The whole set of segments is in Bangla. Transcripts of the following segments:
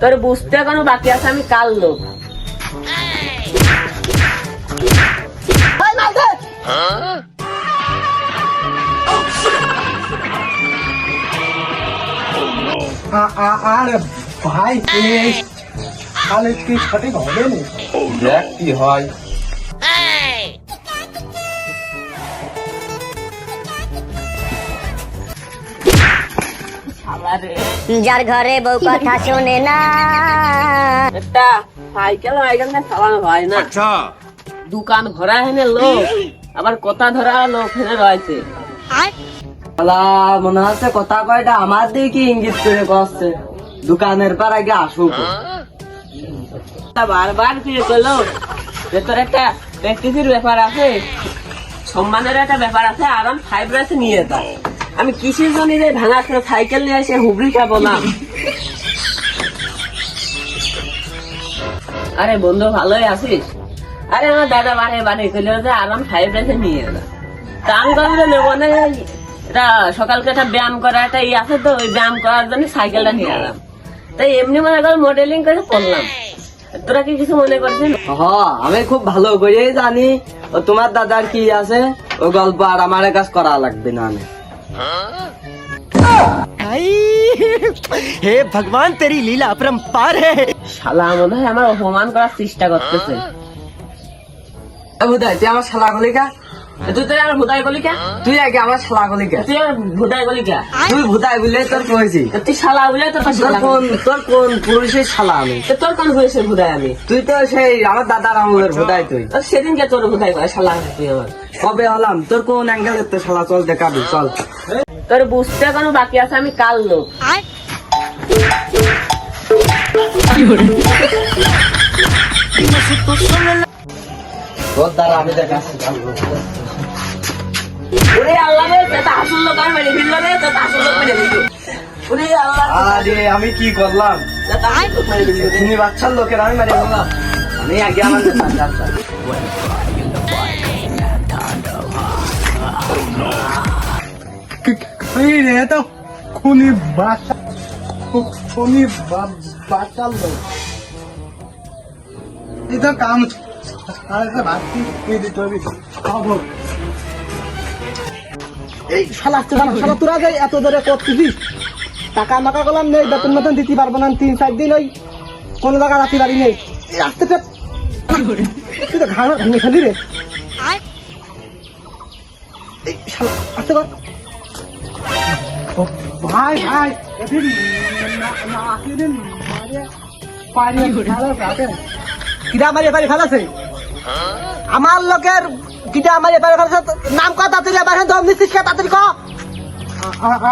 তোর বুঝতে কোনো বাকি আছে আমি কাল লোক। আরে ভাই এই তাহলে কি সঠিক হবে না? দেখ কি হয়। যার ঘরে বউ কথা শোনে না। একটা সাইকেল মাইকেল না চালানো হয় না। দোকান ভরা হেনে লোক আবার কথা ধরা লোক হেনে রয়েছে। মনে হচ্ছে কথা কয়টা আমার দিকে ইঙ্গিত করে বসছে। দোকানের পর আগে আসুক। বারবার ফিরে করল যে তোর একটা প্র্যাকটিসের ব্যাপার আছে। সম্মানের একটা ব্যাপার আছে আরাম ফাইভ রাসে নিয়ে যেতাম আমি কিসের জন্য যে ভাঙা সাইকেল নিয়ে এসে হুবড়ি খাব না আরে বন্ধু, ভালোই আছিস? আরে আমার দাদা বাড়ি বাড়ি করলে যে আরাম ফাইভ রাসে নিয়ে যেতাম তা আমি নেব না সকালকে একটা ব্যায়াম করা একটা ই আছে তো, ওই ব্যায়াম করার জন্য সাইকেলটা নিয়ে এলাম। তাই এমনি মনে কর মডেলিং করে করলাম। তোরা কি কিছু মনে করছিস? হ আমি খুব ভালো করেই জানি। তোমার দাদার কি আছে? ও গল্প আর আমার কাজ করা লাগবে না আমি হে ভগবান তেরি লীলা অপরম্পার হে। শালা মনে হয় আমার অপমান করার চেষ্টা করতেছে। আবুদাই তুই আমার শালা গলিকা তুই তো আমার ভুদাই গলি কে? তুই আগে আমার শালা গলিকা তুই আমার ভুদাই গলি কে? তুই বলে তোর তুই শালা বলে তো তোর তোর কোন তোর কোন পুরুষের শালা আমি? তোর কোন বয়সের ভুদাই আমি? তুই তো সেই আমার দাদার আমলের ভুতাই তুই। তো সেদিনকে তোর ভুদাই করে শালা তুই আমার কবে হলাম? তোর কোন শালা চল দেখাবি? চল। তোর বুঝতে কোনো বাকি আছে? আমি কাল লোক। তোর দ্বারা আমি দেখাচ্ছি ওরে আল্লাহ রে তো আসল লোক আর মেরে ফেলল রে তো আসল লোক মেরে ফেলল ওরে আল্লাহ আরে আমি কি করলাম? তুমি বাচ্চার লোকের আমি মারি বললাম। আমি আগে আমার আচ্ছা আচ্ছা। এই রে তো খুনি বাচ্চা খুনি বা- বাচ্চার লোক। এই তো কাম আরে ভাবছি দিতে হবে খবর এই শালা শালা তোরা এত ধরে করতেছিস টাকা মাকা করলাম নেই বেতন মতন দিতে পারব না তিন চার দিন ওই কোন জায়গা রাখতে পারি নেই। এই আসতে তো তুই তো ঘাড় ভেঙে ফেলি রে। আসতে ভাই ভাই ফেলাছে? আমার লোকের কিটা আমার এবার নাম ক তাড়াতাড়ি এবার দম দিচ্ছিস কে তাড়াতাড়ি ক?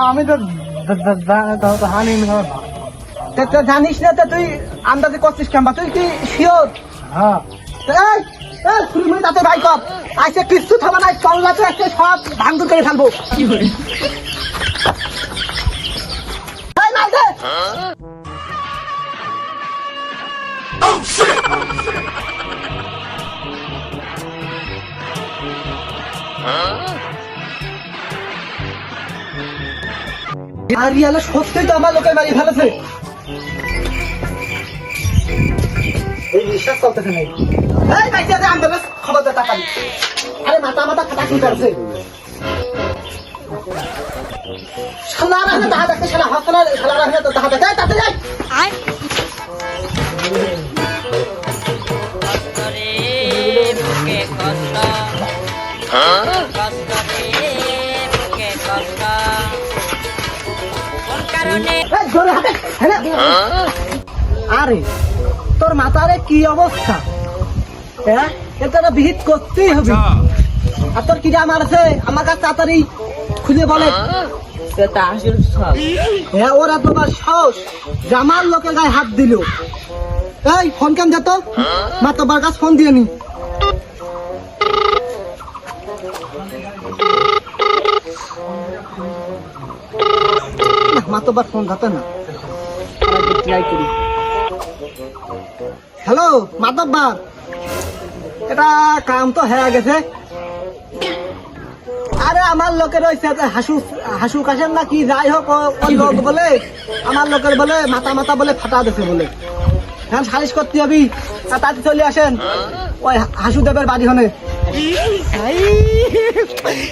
আমি তো হানি তো জানিস না তো তুই আন্দাজে করছিস কেমবা তুই কি শিওর? হ্যাঁ। তাতে ভাই কপ আজকে কিছু থামা নাই চল্লা তো আজকে সব ভাঙচুর করে ফেলব। এই আর ইয়ালে সত্যি তো আমার লোকের বাড়ি ফেলেছে। এই বিশ্বাস চলতেছে নাই এই বাইচা দে আন্দোলন খবর দে টাকা আরে মাথা মাথা খাটা কি করছে। শালা রাখে তাহা দেখতে শালা হাসলা তাহা তাতে যাই। আরে তোর মাথারে কি অবস্থা? হ্যাঁ? এটা বিহিত করতেই হবে। আর তোর কিরা মারছে আমার কাছে তাড়াতাড়ি খুলে বলে। হ্যাঁ ওরা তোমার সাহস জামার লোকের গায়ে হাত দিল। এই ফোন কেন যেত মা তোমার কাছে ফোন দিয়ে নি। মাতবার ফোন ধরতে না। ট্রাই করি হ্যালো, মাতব্বার। এটা কাম তো হয়ে গেছে। আরে, আমার লোকের ওই হাসু হাসু কাশের না কি, যাই হোক লোক বলে, আমার লোকের বলে মাথা মাথা বলে ফাটা দিছে বলে। এখন সালিশ করতে হবি। আর তাতে চলে আসেন। ওই হাসু দেবের বাড়ি হনে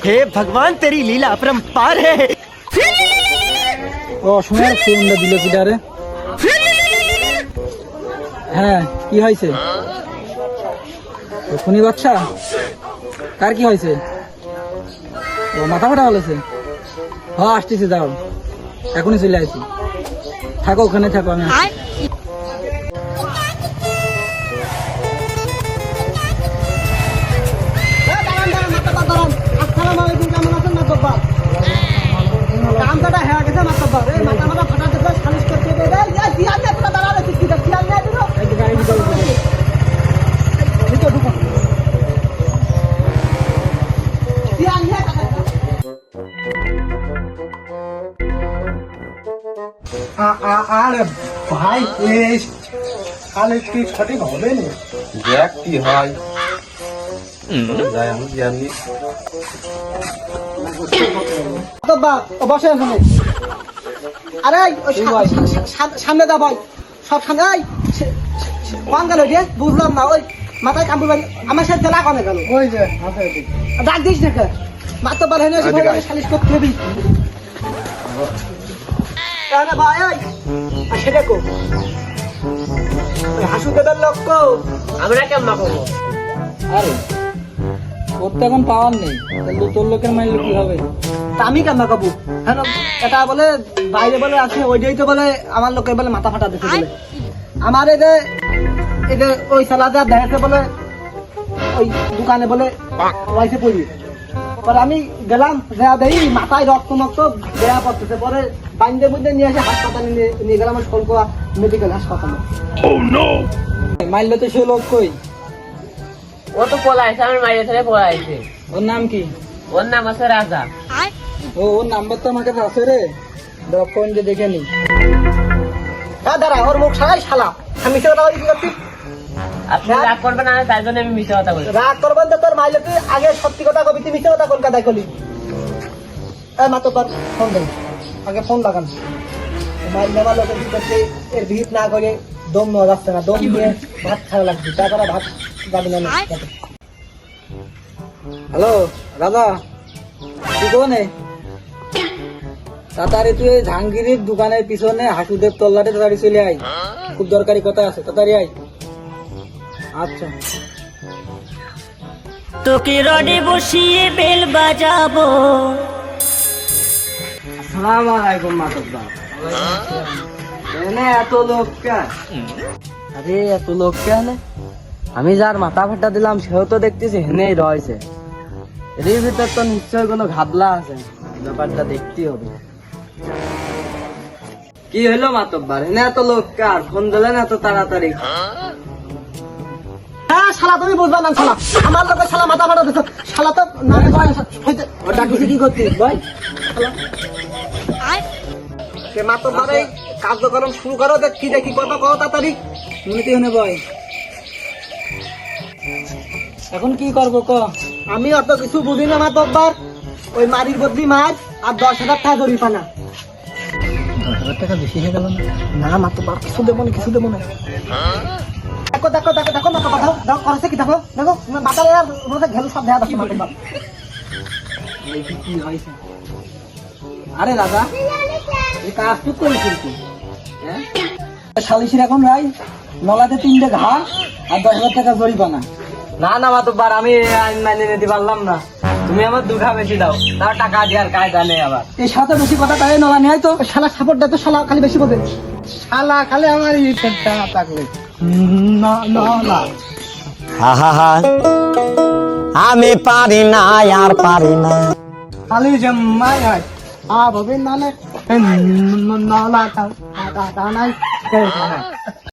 हे भगवान तेरी लीला अपरंपार है ও শুনে ফোনটা দিল কি ডারে হ্যাঁ কি হয়েছে খুনি বাচ্চা কার কি হয়েছে ও মাথা ফাটা হলেছে হ আসতেছি যাও এখনই চলে আসি থাকো ওখানে থাকো আমি আরে ভাই এই তাহলে কি সঠিক হবে না? দেখ কি হয়। বসে এখানে আরে সামনে যা ভাই। সব সামনে কোন গেল রে? বুঝলাম না ওই মাথায় কামড় বাড়ি আমার সাথে জেলা কনে গেল। ওই যে ডাক দিস না হেনে এসে বলে সালিশ করতে হবি। তাহলে ভাই দেখো হাসু আমরা কেমন করব আরে ওর তো এখন পাওয়ার নেই তাহলে তোর লোকের মাইলে কি হবে? তা আমি কেন? কাবু এটা বলে বাইরে বলে আছে ওইটাই তো বলে আমার লোকের বলে মাথা ফাটা বলে। আমার এই যে এই যে ওই সালাদা দেখাতে বলে ওই দোকানে বলে পড়ি পরে আমি গেলাম দেয়া দেই মাথায় রক্ত মক্ত দেয়া পড়তেছে। পরে বাইন্দে বুঝতে নিয়ে এসে হাসপাতালে নিয়ে নিয়ে গেলাম শোলকোয়া মেডিকেল হাসপাতালে। মাইলে তো সে লোক কই? ও তো পলাইছে আমার মায়ের ছেলে পলাইছে। ওর নাম কি? ওর নাম আছে রাজা। ও ওর নাম্বার তো আমার কাছে আছে রে। ফোন যে দেখে নি। হ্যাঁ দাঁড়া ওর মুখ সারাই শালা। আমি আপনি রাগ করবেন না তাই জন্য আমি মিশে কথা বলছি। রাগ করবেন তো তোর মাইলে তুই আগে সত্যি কথা কবি তুই মিথ্যে কথা কলকাতায় কলি? এই মা তো তোর ফোন দেন আগে ফোন লাগান। মাইল নেওয়ার লোকের এর ভিড় না করে দম নেওয়া যাচ্ছে না। দম দিয়ে ভাত খাওয়া লাগছে তারপরে ভাত যাবে না হ্যালো দাদা তুই কোনে তাড়াতাড়ি তুই জাহাঙ্গীরের দোকানের পিছনে হাসুদেব তল্লাটে তাড়াতাড়ি চলে আয়। খুব দরকারি কথা আছে তাড়াতাড়ি আয়। আচ্ছা। তোকে রডে বসিয়ে বেল বাজাবো। আলাইকুম মাতব্বা এনে এত লোক কেন? আরে এত লোক কেন? আমি যার মাথা ফাটা দিলাম সেও তো দেখতেছি হেনেই রয়েছে। এর ভিতর তো নিশ্চয় কোনো ঘাবলা আছে। ব্যাপারটা দেখতেই হবে। কি হলো মাতব্বার হেনে এত লোক কার? ফোন দিলেন এত তাড়াতাড়ি। হ্যাঁ শালা, তুমি বুঝবা না, শালা। আমার লোকের শালা মাথা শালা তো না কি ভাই সে মাত্র ধরে, কার্যক্রম শুরু করো, দেখ তাড়াতাড়ি। হনে বয়। এখন কি করব ক? আমি অত কিছু বুঝি না মাতব্বার ওই মারির বদলি মাছ আর দশ হাজার টাকা ধরি পানা দশ হাজার টাকা বেশি হয়ে গেল না? মাতব্বার কিছু দেবো না, কিছু দেবো না। দেখো দেখো দেখো দেখো দেখো করেছে কি? দেখো দেখো মাথা ঘেলু সব দেখা দেখো মাথা কি হয়েছে? আরে দাদা এই কাজ তো করেছিস তুই হ্যাঁ? সালিশির এখন রাই নলাতে তিনটে ঘা আর দশ হাজার টাকা জরিপানা না না মাতব্বার আমি আইন মাইনে নিতে পারলাম না। তুমি আমার দুঘা বেশি দাও তার টাকা দেওয়ার কায়দা নেই আবার। এই সাথে বেশি কথা তাই নলা নেয় তো? শালা সাপোর্ট দেয় তো শালা খালি বেশি বোঝে শালা খালি আমার এই থাকলে। না না না। আমি পারি না আর পারি না। খালি জম্মাই হয়। আ ভবে নালে নলা টা টা টা নাই।